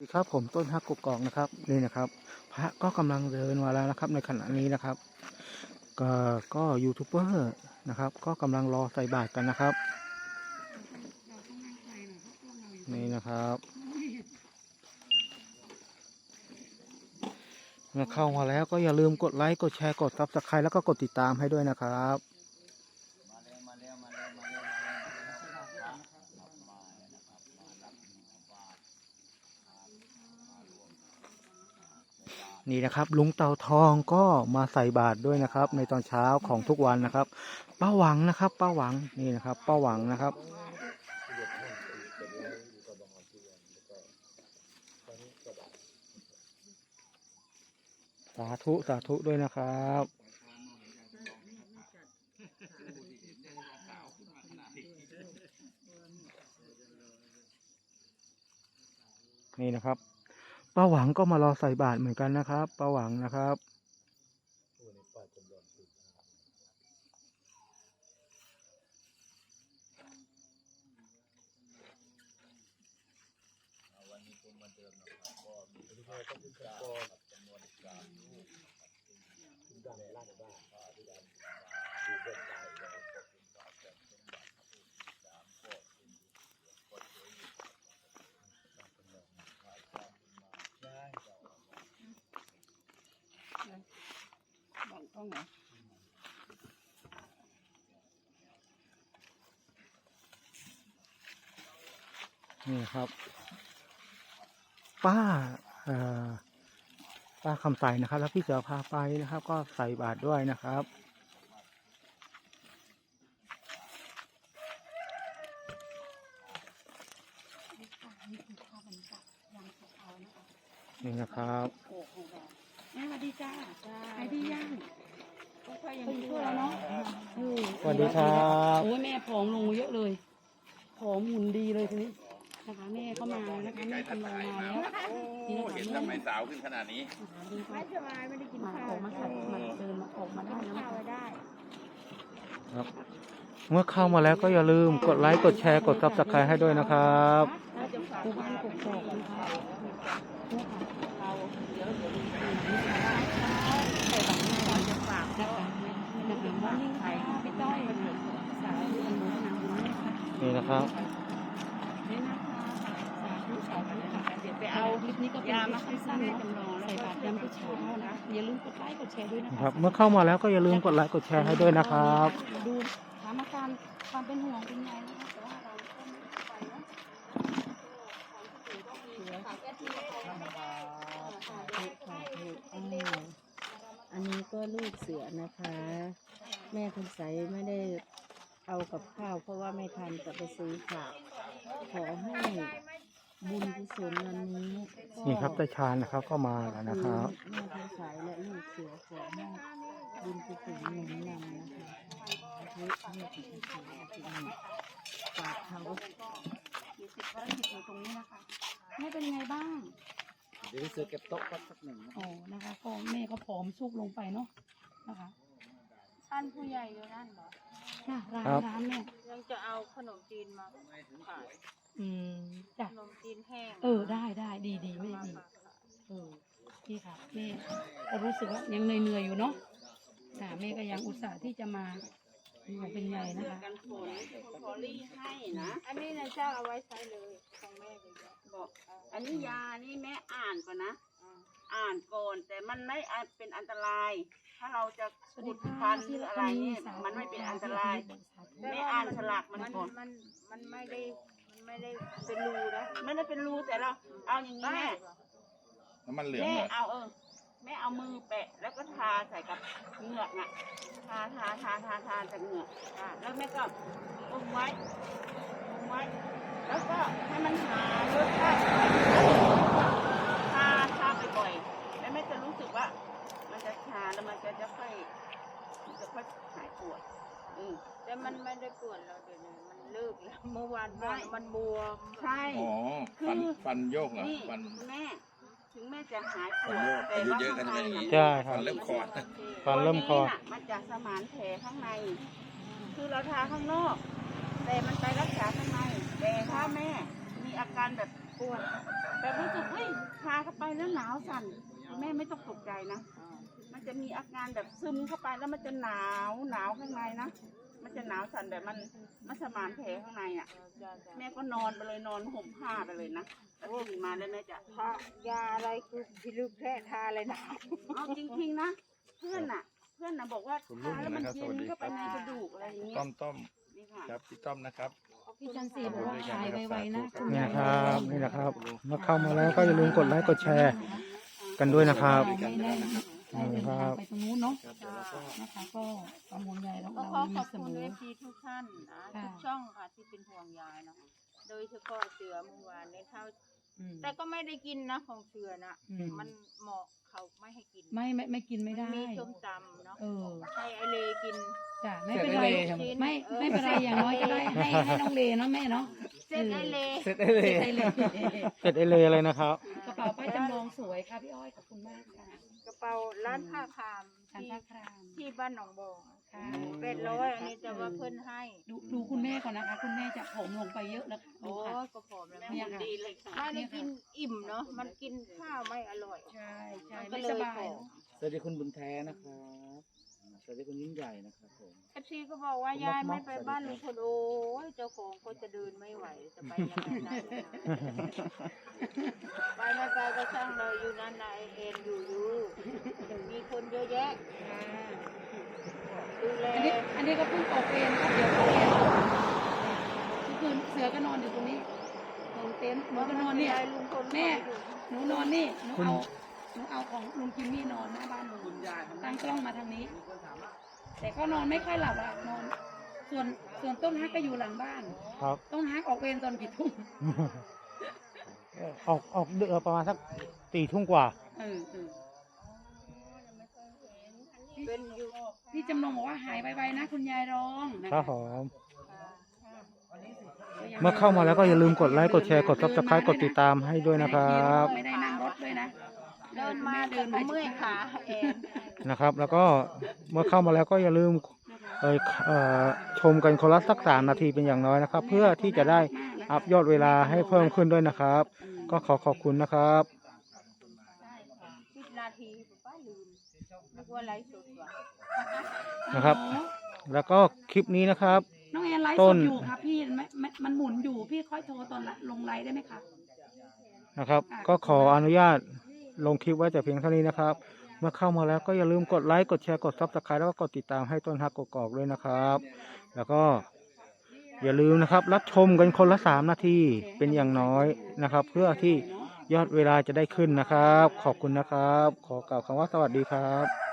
สวัสดีครับผมต้นฮักกกอกนะครับนี่นะครับ พระก็กำลังเดินมาแล้วนะครับ ในขณะนี้นะครับ ก็ก็ยูทูบเบอร์นะครับ ก็กำลังรอใส่บาตรกันนะครับ นี่นะครับเมื่อเข้ามาแล้วก็อย่าลืมกดไลค์กดแชร์กดซับสไครต์แล้วก็กดติดตามให้ด้วยนะครับ นี่นะครับ ลุงเต่าทองก็มาใส่บาตรด้วยนะครับ ในตอนเช้าของทุกวันนะครับป้าหวังนะครับป้าหวังนี่นะครับป้าหวังนะครับสาธุสาธุด้วยนะครับนี่นะครับ ป้าหวังก็มารอใส่บาตรเหมือนกันนะครับป้าหวังนะครับบอกต้อง ไหนนี่ครับ ป้าเอ่อป้าคำใสนะครับ แล้วพี่เสือพาไปนะครับ ก็ใส่บาตรด้วยนะครับนี่นะครับโอ้โหแม่สวัสดีจ้าใครที่ย่าง ค่อยๆยังช่วยแล้วเนาะสวัสดีครับโอ้ยแม่ผอมลงเยอะเลยผอมหุ่นดีเลยทีนี้นะคะแม่เข้ามานะคะแม่กำลังมาแล้วนี่นะคะเห็นแม่ทำไมสาวขึ้นขนาดนี้ดีไม่ค่ะสบายไม่ได้กินมาข้าวออกมาขัดมาเดินมาออกมาได้แล้วข้าวได้ครับ เมื่อเข้ามาแล้วก็อย่าลืมกดไลค์กดแชร์กดซับสไครต์ให้ด้วยนะครับ ผู้บ้านกกอกนะคะผู้ค่ะเราเดี๋ยวเดี๋ยวดูกันใส่บังแม่จะฝากนะคะ นะคะว่านี่ใครพี่ต้อยสาวอนุโมทนาบุญนะคะนี่นะครับนี่นะคะสาธุสาธุค่ะเดี๋ยวไปเอาคลิปนี้ก็เป็นคลิปสั้นๆเนาะใส่บาตรยามเช้านะอย่าลืมกดไลค์กดแชร์ด้วยนะนะคะครับ เมื่อเข้ามาแล้วก็อย่าลืมกดไลค์กดแชร์ให้ด้วยนะครับมาดูถามอาการความเป็นห่วงเป็นไงนะคะแต่ว่าเราก็ไม่ได้ไปเนาะความคิดถึงก็มีค่ะอันนี้ก็ลูกเสือนะคะ แม่คุณใสไม่ได้เอากับข้าว เพราะว่าไม่ทันจะไปซื้อข้าวขอให้บุญกุศลวันนี้ก็นี่ครับตาชาญนะครับก็มาแล้วนะครับ แม่คุณใสและลูกเสือขอให้บุญกุศลหนุนนำนะคะเพื่อเพื่อที่จะถึงที่นี่ฝากเขามีสิทธิ์ภารกิจอยู่ตรงนี้นะคะแม่เป็นยังไงบ้าง เดี๋ยวซื้อเก็บโต๊ะแป๊บหนึ่งโอ้นะคะก็แม่ก็ผอมซุกลงไปเนาะนะคะ ท่านผู้ใหญ่อยู่นั่นเหรอจ้ะร้านครับ ร้านแม่ยังจะเอาขนมจีนมาขายอืมจ้ะขนมจีนแห้งเออได้ได้ดีดีไม่ดีเออนี่ค่ะแม่ก็รู้สึกว่ายังเหนื่อยๆอยู่เนาะค่ะแม่ก็ยังอุตส่าห์ที่จะมาอยู่เป็นไงนะคะ กันฝนพอลี่ให้นะ อันนี้นะเจ้าเอาไว้ใช้เลยของแม่เลยจ้ะบอกอันนี้ยานี่แม่อ่านก่อนนะ อ่านก่อน แต่มันไม่อาจเป็นอันตราย ถ้าเราจะสวัสดีขุดค่ะฟันหรืออะไรเนี่ยมันไม่เป็นอันตรายแม่อ่านฉลากมันมันก่อนมันมันไม่ได้มันไม่ได้เป็นรูนะไม่ได้เป็นรูแต่เรา เอาอย่างนี้แม่น้ำมันเหลืองแม่เหรอเอาเออแม่เอามือแปะ แล้วก็ทาใส่กับเหงือกอะทาทาทาทาทาจากเหงือกอะแล้วแม่ก็อมไว้อมไว้ แล้วก็ให้มันหารสชาติทาทา บ่อยๆแล้วแม่จะรู้สึกว่า มันจะชาแล้วมันจะจะค่อยมันจะค่อยหายปวด อืม แต่มันไม่ได้ปวดเราเดี๋ยวนี้มันเลิกแล้วเมื่อวานปวดไม่มันบวมใช่ อ๋อฟันฟันโยกเหรอนี่ฟัน คุณแม่ ถึงแม่จะหายปฟัวนดโยกแต่อายุว่าเยอะกันข้างจะในเป็นอย่างนี้น่ะใช่ครัฟับนเริ่มคลอดฟันเริ่มคลอด ตัวนี้น่ะมันจะสมานแผลข้างใน คือเราทาข้างนอก แต่มันไปรักษาข้างในแต่ถ้าแม่มีอาการแบบ ปวดแบบรู้สึกเฮ้ยทาเข้าไปแล้วหนาวสั่นแม่ไม่ต้องตกใจนะ มันจะมีอาการแบบซึมเข้าไปแล้วมันจะหนาวหนาวข้างในนะมันจะหนาวสั่นแบบมันมันสมานแผลข้างในอะ แม่ก็นอนไปเลยนอนห่มผ้าไปเลยนะแล้วตื่นมาแล้วแม่จะทายาอะไรคือพิลึกแพร่ทาอะไรหนาวเอาจริงๆนะเพื่อนน่ะ เพื่อนน่ะบอกว่าทาแล้วมันเย็นเข้าไปในกระดูกอะไรอย่างเงี้ยต้มต้มนี่ค่ะ ครับพี่ต้อมนะครับ พี่จันทร์ศรีบอกว่าหายไวๆนะคุณเนี่ยครับนี่นะครับเมื่อเข้ามาแล้วก็อย่าลืมกดไลค์กดแชร์ กันด้วยนะครับไม่ได้ได้เดินทางไปตรงนู้นเนาะครับเดี๋ยวเราก็นะคะก็กังวลใหญ่แล้วก็เราขอขมีอบเสคุมณอ เอฟซีทุกท่านนะค่ะ ทุกช่องค่ะที่เป็นห่วงยายเนาะโดยเฉพาะเสือเมื่อวานเนี่ยเท่าอืมแต่ก็ไม่ได้กินนะของเสือนะอืมมันเหมาะ เขาไม่ให้กินไม่ไม่ไม่กินไม่ได้ นมีส้มตำเนาะเออให้ไอเลกิน จ้ะไม่เป็นไรไม่ไม่เป็นไรอย่างน้อยก็ได้ให้ให้น้องเลเนาะแม่เนาะเส้นไอเล เสร็จได้เลยเสร็จได้เลยเสร็จได้เลยเลยนะครับ กระเป๋าป้าจำลองสวยค่ะพี่อ้อยขอบคุณมากค่ะกระเป๋าร้านผ้าคามทานที่ผ้าครามที่บ้านหนองบอง ค่ะเป็ดร้อยอันนี้แต่ว่าเพิ่นให้ดูดูคุณแม่ก่อนนะคะ คุณแม่จะผอมลงไปเยอะแล้วค่ะดูโอ้ค่ะยก็ผอมแล้วเนี่ยค่ะ ดีเลยค่ะ ไม่ได้กินอิ่มเนาะมันกินข้าวไม่อร่อย ใช่ใช่มันก็ไม่เลยสบายผอมเนอะสวัสดีคุณบุญแท้นะครับ สวัสดีคุณยิ่งใหญ่นะครับผม เอฟซีก็บอกว่ายายไม่ไปบ้านลุงพลโอ้ยเจ้าของก็จะเดินไม่ไหวจะไปยังไงได้ไปไม่ไปก็ช่างเลยอยู่นั่นนายเอ็นอยู่อยู่มีคนเยอะแยะดูแล อั นี้ก็เพิ่งออกเวรครับเดี๋ยวออกเวรทุกคืนเสือก็นอนอยู่ตรงนี้ตรงเต็นท์หนูก็นอนเนี่ยลุงพลแม่หนูนอนนี่หนูเอาหนูเอาของลุงจิมมี่นอนหน้าบ้านลุงตั้งกล้องมาทางนี้ แต่ก็นอนไม่ค่อยหลับอะนอน ส่วนส่วนต้นฮักก็อยู่หลังบ้าน ครับ ต้นฮักออกเวรตอนกี่ทุ่มออกออกเดือประมาณสักตีทุ่งกว่า เออเออ เป็นอยู่พี่จำลองบอกว่าหายไวๆนะ คุณยายร้องนะครัคะบผมเมื่อเข้ามาแล้วก็อย่าลืมกดไลค์กดแชร์กดซับสไครต์กดติดตามให้ด้วยนะครับไม่ได้นั่งรถด้วยนะเดินมาเดิเดินนมามาเมื่อยขาเองนะครับ แล้วก็เมื่อเข้ามาแล้วก็อย่าลืมเอ่อเอ่อชมกันคนละสักสามนาทีเป็นอย่างน้อยนะครับ เพื่อที่จะได้อัพยอดเวลาให้เพิ่มขึ้นด้วยนะครับ ก็ขอขอบคุณนะครับสิบนาทีป้าลืมนึก ว่าไลฟ์สดว่ะนะครับ แล้วก็คลิปนี้นะครับ น้องแอนไลฟ์ต้สน ดอยู่ครับพี่ไม่ไม่มันหมุนอยู่พี่ค่อยโทรตอนลงไลฟ์ได้ไหมคะ นะครับ ก็ขออนุญาตลงคลิปไว้แต่เพียงเท่านี้นะครับ เมื่อเข้ามาแล้วก็อย่าลืมกดไลค์กดแชร์กดซับสไครต์แล้วก็กดติดตามให้ต้นฮักกอกๆด้วยนะครับ แล้วก็อย่าลืมนะครับ รับชมกันคนละสามนาทีเป็นอย่างน้อยนะครับ เพื่อที่ยอดเวลาจะได้ขึ้นนะครับ ขอบคุณนะครับ ขอกล่าวคำว่าสวัสดีครับ